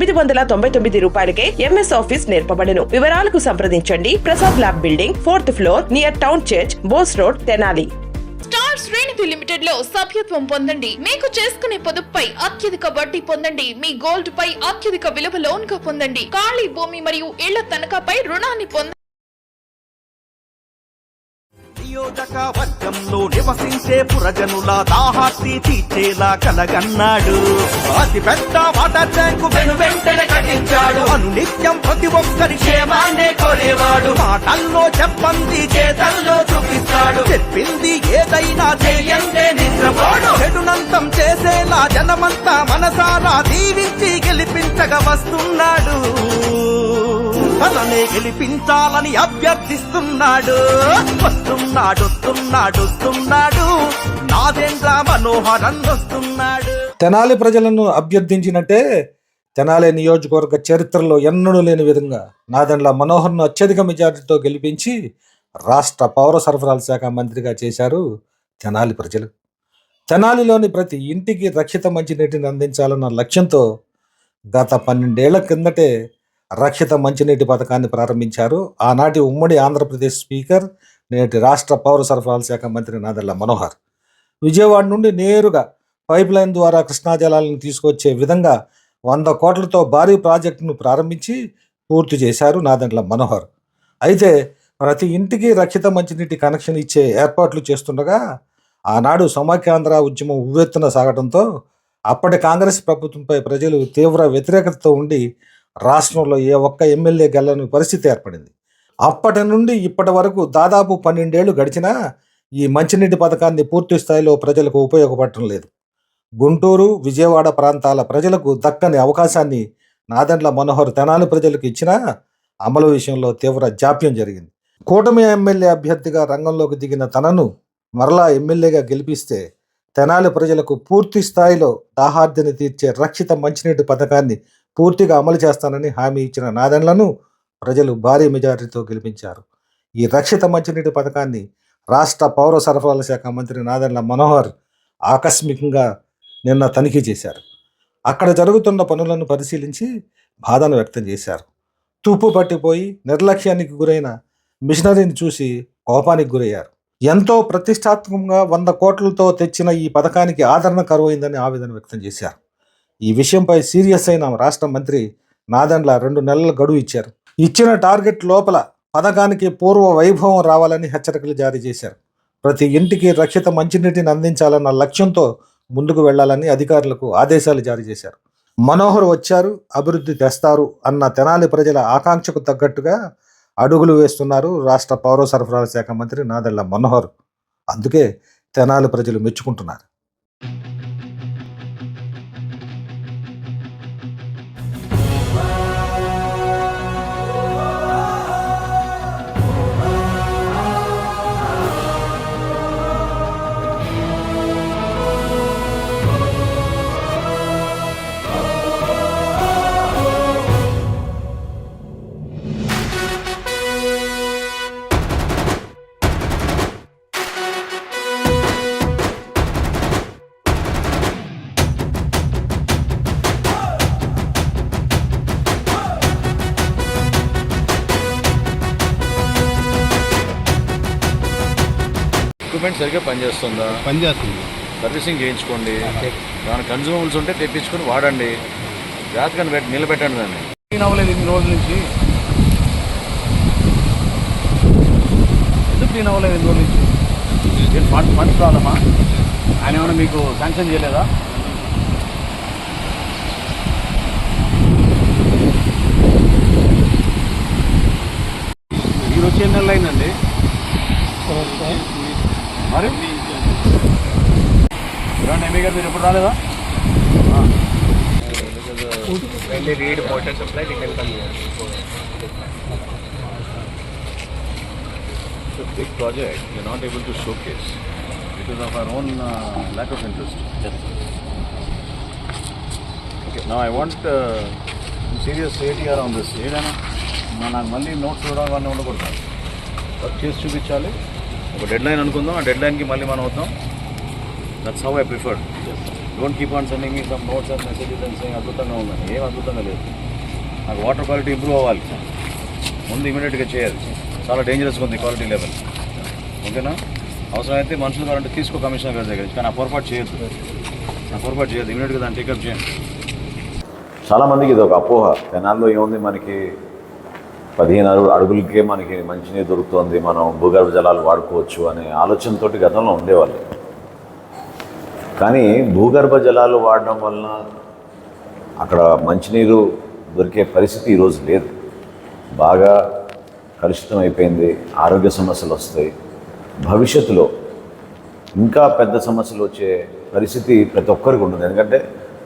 తొమ్మిది వందల తొంభై తొమ్మిది రూపాయలకే ఎంఎస్ ఆఫీస్ నేర్పబడను. వివరాలకు సంప్రదించండి. Prasad lab building fourth floor near town church Bose road Tenali. Star శ్రేణిధి లిమిటెడ్లో సభ్యత్వం పొందండి. మీకు చేసుకునే పొదుపుపై అత్యధిక వడ్డీ పొందండి. మీ గోల్డ్ పై అత్యధిక విలువ లోన్గా పొందండి. ఖాళీ భూమి మరియు ఇళ్ళ తనఖాపై రుణాన్ని పొందండి నియోజక వర్గంలో నివసించే పురజనుల దాహార్తి తీర్చేలా కలగన్నాడు. అతి పెద్ద వాటర్ ట్యాంకు వెను వెంటనే కట్టించాడు. అనునిత్యం ప్రతి ఒక్కరి క్షేమాన్నే కోరేవాడు. మాటల్లో చెప్పంది చేతల్లో చూపిస్తాడు. చెప్పింది ఏదైనా చేయందే నిద్రపోడు. చెడునంతం చేసేలా జనమంతా మనసారా దీవించి గెలిపించగా వస్తున్నాడు. తననే గెలిపించాలని అభ్యర్థిస్తున్నాడు. వస్తున్నాడు వస్తున్నాడు వస్తున్నాడు. నాదేంద్ర మనోహరన్ వస్తున్నాడు. తెనాలి ప్రజలను అభ్యర్థించినట్టే తెనాలి నియోజకవర్గ చరిత్రలో ఎన్నడూ లేని విధంగా నాదెండ్ల మనోహర్ను అత్యధిక మెజారిటీతో గెలిపించి రాష్ట్ర పౌర సరఫరాల శాఖ మంత్రిగా చేశారు తెనాలి ప్రజలు. తెనాలిలోని ప్రతి ఇంటికి రక్షిత మంచినీటిని అందించాలన్న లక్ష్యంతో గత పన్నెండేళ్ళ కిందటే రక్షిత మంచినీటి పథకాన్ని ప్రారంభించారు. ఆనాటి ఉమ్మడి ఆంధ్రప్రదేశ్ స్పీకర్ నేటి రాష్ట్ర పౌర సరఫరాల శాఖ మంత్రి నాదెళ్ళ మనోహర్. విజయవాడ నుండి నేరుగా పైప్ లైన్ ద్వారా కృష్ణా జలాలను తీసుకొచ్చే విధంగా వంద కోట్లతో భారీ ప్రాజెక్టును ప్రారంభించి పూర్తి చేశారు నాదెండ్ల మనోహర్. అయితే ప్రతి ఇంటికి రక్షిత మంచినీటి కనెక్షన్ ఇచ్చే ఏర్పాట్లు చేస్తుండగా ఆనాడు సమాఖ్యాంధ్ర ఉద్యమం ఉవ్వెత్తున సాగడంతో అప్పటి కాంగ్రెస్ ప్రభుత్వంపై ప్రజలు తీవ్ర వ్యతిరేకతతో ఉండి రాష్ట్రంలో ఏ ఒక్క ఎమ్మెల్యే గెలని పరిస్థితి ఏర్పడింది. అప్పటి నుండి ఇప్పటి వరకు దాదాపు పన్నెండేళ్ళు గడిచినా ఈ మంచినీటి పథకాన్ని పూర్తి స్థాయిలో ప్రజలకు ఉపయోగపడటం లేదు. గుంటూరు విజయవాడ ప్రాంతాల ప్రజలకు దక్కని అవకాశాన్ని నాదెండ్ల మనోహర్ తెనాలి ప్రజలకు ఇచ్చినా అమలు విషయంలో తీవ్ర జాప్యం జరిగింది. కూటమి ఎమ్మెల్యే అభ్యర్థిగా రంగంలోకి దిగిన తనను మరలా ఎమ్మెల్యేగా గెలిపిస్తే తెనాలి ప్రజలకు పూర్తి స్థాయిలో దాహార్దిని తీర్చే రక్షిత మంచినీటి పథకాన్ని పూర్తిగా అమలు చేస్తానని హామీ ఇచ్చిన నాదెండ్లను ప్రజలు భారీ మెజారిటీతో గెలిపించారు. ఈ రక్షిత మంచినీటి పథకాన్ని రాష్ట్ర పౌర సరఫరాల శాఖ మంత్రి నాదెండ్ల మనోహర్ ఆకస్మికంగా నిన్న తనిఖీ చేశారు. అక్కడ జరుగుతున్న పనులను పరిశీలించి బాధను వ్యక్తం చేశారు. తూపు పట్టిపోయి నిర్లక్ష్యానికి గురైన మిషనరీని చూసి కోపానికి గురయ్యారు. ఎంతో ప్రతిష్టాత్మకంగా వంద కోట్లతో తెచ్చిన ఈ పథకానికి ఆదరణ కరువైందని ఆవేదన వ్యక్తం చేశారు. ఈ విషయంపై సీరియస్ అయిన రాష్ట్ర మంత్రి నాదెండ్ల రెండు నెలల గడువు ఇచ్చారు. ఇచ్చిన టార్గెట్ లోపల పథకానికి పూర్వ వైభవం రావాలని హెచ్చరికలు జారీ చేశారు. ప్రతి ఇంటికి రక్షిత మంచినీటిని అందించాలన్న లక్ష్యంతో ముందుకు వెళ్ళాలని అధికారులకు ఆదేశాలు జారీ చేశారు. మనోహర్ వచ్చారు అభివృద్ధి తెస్తారు అన్న తెనాలి ప్రజల ఆకాంక్షకు తగ్గట్టుగా అడుగులు వేస్తున్నారు రాష్ట్ర పౌర సరఫరాల శాఖ మంత్రి నాదెళ్ళ మనోహర్. అందుకే తెనాలి ప్రజలు మెచ్చుకుంటున్నారు. ఎక్విప్మెంట్ సరిగ్గా పనిచేస్తుందా? పనిచేస్తుంది. సర్వీసింగ్ చేయించుకోండి. దాని కన్జ్యూమబుల్స్ ఉంటే తెప్పించుకొని వాడండి. జాతకాన్ని పెట్టి నిలబెట్టండి దాన్ని. క్లీన్ అవ్వలేదు ఇన్ని రోజుల నుంచి. ఎందుకు క్లీన్ అవ్వలేదు ఇన్ని రోజుల నుంచి? నేను ఫండ్ ఫండ్స్ రాదమ్మా ఆయన ఏమైనా మీకు శాంక్షన్ చేయలేదా? మీరు వచ్చి ఎన్ని నెలలు అయిందండి? మరి? ఎంబీ గారు మీరు ఎప్పుడు రాలేదా? Big project you not able to showcase because of our own lack of interest okay నా I want serious ATR on ఏదైనా నాకు మళ్ళీ నోట్స్ చూడాలని వల్ల ఉండకూడదు. చేసి చూపించాలి. ఒక డెడ్ లైన్ అనుకుందాం ఆ డెడ్ లైన్కి మళ్ళీ మనం వద్దాం. That's how I preferred don't keep on sending me some notes and messages and saying అద్భుతంగా ఉందని. ఏం అద్భుతంగా లేదు. నాకు వాటర్ క్వాలిటీ ఇంప్రూవ్ అవ్వాలి. ముందు ఇమీడియట్గా చేయాలి. చాలా డేంజరస్గా ఉంది క్వాలిటీ లెవెల్ ఓకేనా? అవసరమైతే మనుషులు కావాలంటే తీసుకో కమిషనర్ గారి దగ్గర కానీ ఆ పొరపాటు చేయొద్దు. ఆ పొరపాటు చేయొద్దు. ఇమీడియట్గా దాన్ని టేకప్ చేయండి. చాలామందికి ఇది ఒక అపోహ. తెనాల్లో ఏముంది మనకి? పదిహేను అడుగు అడుగులకే మనకి మంచినీరు దొరుకుతుంది మనం భూగర్భ జలాలు వాడుకోవచ్చు అనే ఆలోచనతోటి గతంలో ఉండేవాళ్ళు. కానీ భూగర్భ జలాలు వాడడం వలన అక్కడ మంచినీరు దొరికే పరిస్థితి ఈరోజు లేదు. బాగా కలుషితం అయిపోయింది ఆరోగ్య సమస్యలు వస్తాయి. భవిష్యత్తులో ఇంకా పెద్ద సమస్యలు వచ్చే పరిస్థితి ప్రతి ఒక్కరికి ఉంటుంది. ఎందుకంటే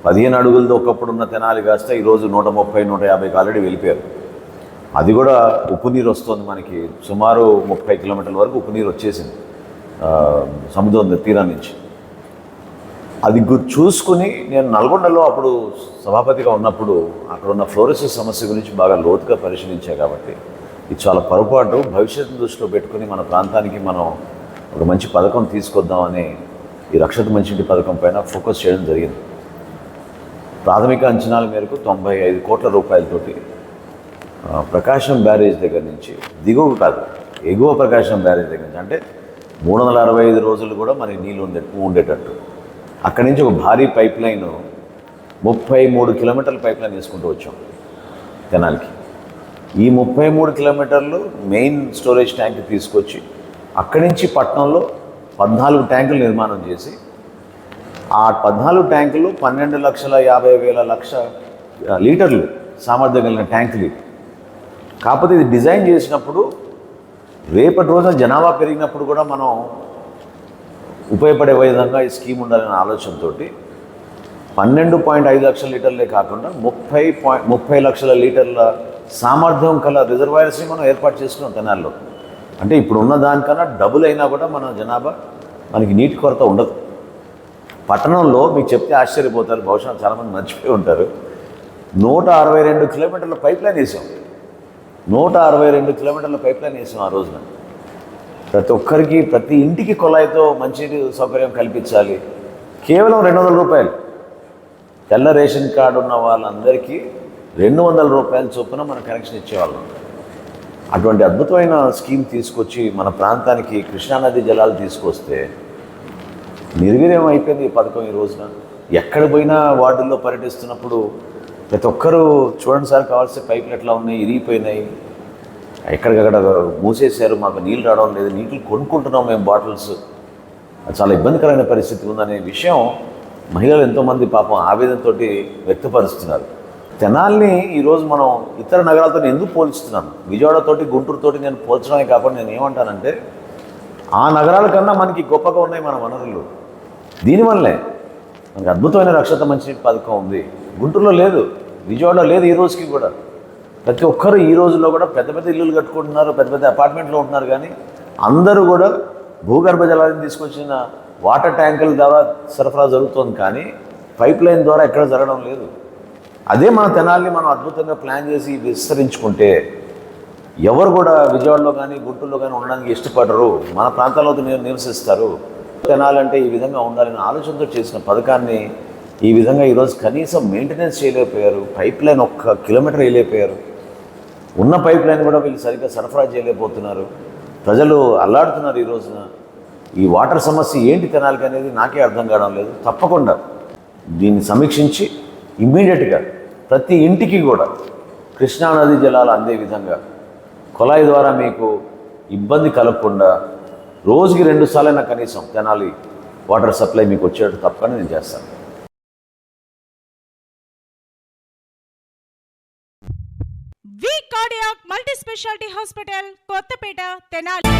పదిహేను అడుగులతో ఒకప్పుడు ఉన్న తెనాలి కాస్త ఈరోజు నూట ముప్పై నూట యాభైకి ఆల్రెడీ వెళ్ళిపోయారు. అది కూడా ఉప్పు నీరు వస్తుంది మనకి. సుమారు ముప్పై కిలోమీటర్ల వరకు ఉప్పు నీరు వచ్చేసింది సముద్రం తీరం నుంచి. అది చూసుకుని నేను నల్గొండలో అప్పుడు సభాపతిగా ఉన్నప్పుడు అక్కడ ఉన్న ఫ్లోరోసిస్ సమస్య గురించి బాగా లోతుగా పరిశీలించా కాబట్టి ఇది చాలా పొరపాటు. భవిష్యత్తు దృష్టిలో పెట్టుకుని మన ప్రాంతానికి మనం ఒక మంచి పథకం తీసుకొద్దామని ఈ రక్షత మంచింటి పథకం పైన ఫోకస్ చేయడం జరిగింది. ప్రాథమిక అంచనాల మేరకు తొంభై ఐదు కోట్ల రూపాయలతోటి ప్రకాశం బ్యారేజ్ దగ్గర నుంచి దిగువ కాదు ఎగువ ప్రకాశం బ్యారేజ్ దగ్గర నుంచి అంటే మూడు వందల అరవై ఐదు రోజులు కూడా మనకి నీళ్ళు ఉండే ఉండేటట్టు అక్కడి నుంచి ఒక భారీ పైప్ లైన్ ముప్పై మూడు కిలోమీటర్ల పైప్ లైన్ వేసుకుంటూ వచ్చాం తెనాలికి ఈ ముప్పై మూడు కిలోమీటర్లు మెయిన్ స్టోరేజ్ ట్యాంక్ తీసుకొచ్చి అక్కడి నుంచి పట్టణంలో పద్నాలుగు ట్యాంకులు నిర్మాణం చేసి ఆ పద్నాలుగు ట్యాంకులు పన్నెండు లక్షల యాభై వేల లక్ష లీటర్లు సామర్థ్యం కలిగిన ట్యాంకులు ఇవి. కాకపోతే ఇది డిజైన్ చేసినప్పుడు రేపటి రోజున జనాభా పెరిగినప్పుడు కూడా మనం ఉపయోగపడే విధంగా ఈ స్కీమ్ ఉండాలనే ఆలోచనతో పన్నెండు పాయింట్ ఐదు లక్షల లీటర్లే కాకుండా ముప్పై పాయింట్ ముప్పై లక్షల లీటర్ల సామర్థ్యం కల రిజర్వాయర్స్ని మనం ఏర్పాటు చేసుకున్నాం తెనాల్లో. అంటే ఇప్పుడు ఉన్న దానికన్నా డబుల్ అయినా కూడా మన జనాభా మనకి నీటి కొరత ఉండదు. పట్టణంలో మీకు చెప్తే ఆశ్చర్యపోతారు బహుశా చాలామంది మర్చిపోయి ఉంటారు. నూట అరవై రెండు కిలోమీటర్ల పైప్ లైన్ వేసాం. నూట అరవై రెండు కిలోమీటర్ల పైప్ లైన్ వేసాం ఆ రోజున. ప్రతి ఒక్కరికి ప్రతి ఇంటికి కుళాయితో మంచినీటి సౌకర్యం కల్పించాలి. కేవలం రెండు వందల రూపాయలు. తెల్ల రేషన్ కార్డు ఉన్న వాళ్ళందరికీ రెండు వందల రూపాయల చొప్పున మన కనెక్షన్ ఇచ్చేవాళ్ళం. అటువంటి అద్భుతమైన స్కీమ్ తీసుకొచ్చి మన ప్రాంతానికి కృష్ణానది జలాలు తీసుకొస్తే నిర్వీర్యం అయిపోయింది ఈ పథకం ఈ రోజున. ఎక్కడ పోయినా వార్డుల్లో పర్యటిస్తున్నప్పుడు ప్రతి ఒక్కరూ చూడండి సార్ కావాల్సిన పైపులు ఎట్లా ఉన్నాయి ఇరిగిపోయినాయి. ఎక్కడికక్కడ మూసేశారు మాకు నీళ్ళు రావడం లేదు నీళ్ళు కొనుక్కుంటున్నాం మేము బాటిల్స్. చాలా ఇబ్బందికరమైన పరిస్థితి ఉందనే విషయం మహిళలు ఎంతోమంది పాపం ఆవేదనతో వ్యక్తపరుస్తున్నారు. తెనాల్ని ఈరోజు మనం ఇతర నగరాలతో నేను ఎందుకు పోల్చుతున్నాను విజయవాడతోటి గుంటూరుతోటి నేను పోల్చడమే కాకుండా నేను ఏమంటానంటే ఆ నగరాల కన్నా మనకి గొప్పగా ఉన్నాయి మన వనరులు. దీనివల్లే మనకి అద్భుతమైన రక్షత మంచి పథకం ఉంది. గుంటూరులో లేదు విజయవాడలో లేదు ఈ రోజుకి కూడా. ప్రతి ఒక్కరు ఈ రోజుల్లో కూడా పెద్ద పెద్ద ఇల్లులు కట్టుకుంటున్నారు పెద్ద పెద్ద అపార్ట్మెంట్లో ఉంటున్నారు కానీ అందరూ కూడా భూగర్భ జలాన్ని తీసుకొచ్చిన వాటర్ ట్యాంకుల ద్వారా సరఫరా జరుగుతుంది కానీ పైప్ లైన్ ద్వారా ఎక్కడ జరగడం లేదు. అదే మన తెనాల్ని మనం అద్భుతంగా ప్లాన్ చేసి విస్తరించుకుంటే ఎవరు కూడా విజయవాడలో కానీ గుంటూరులో కానీ ఉండడానికి ఇష్టపడరు. మన ప్రాంతాల్లో నివసిస్తారు. తినాలంటే ఈ విధంగా ఉండాలని ఆలోచనతో చేసిన పథకాన్ని ఈ విధంగా ఈరోజు కనీసం మెయింటెనెన్స్ చేయలేకపోయారు. పైప్ లైన్ ఒక్క కిలోమీటర్ వేయలేకపోయారు. ఉన్న పైప్ లైన్ కూడా వీళ్ళు సరిగ్గా సరఫరా చేయలేకపోతున్నారు. ప్రజలు అల్లాడుతున్నారు ఈ రోజున. ఈ వాటర్ సమస్య ఏంటి తెనాలికి అనేది నాకే అర్థం కావడం లేదు. తప్పకుండా దీన్ని సమీక్షించి ఇమ్మీడియట్గా ప్రతి ఇంటికి కూడా కృష్ణానది జలాలు అందే విధంగా. కుళాయి ద్వారా మీకు ఇబ్బంది కలగకుండా రోజుకి రెండు సార్లైనా కనీసం తెనాలి వాటర్ సప్లై మీకు వచ్చేటట్టు తప్పకుండా నేను చేస్తాను. V cardiac multi speciality hospital Kothapeta Tenali.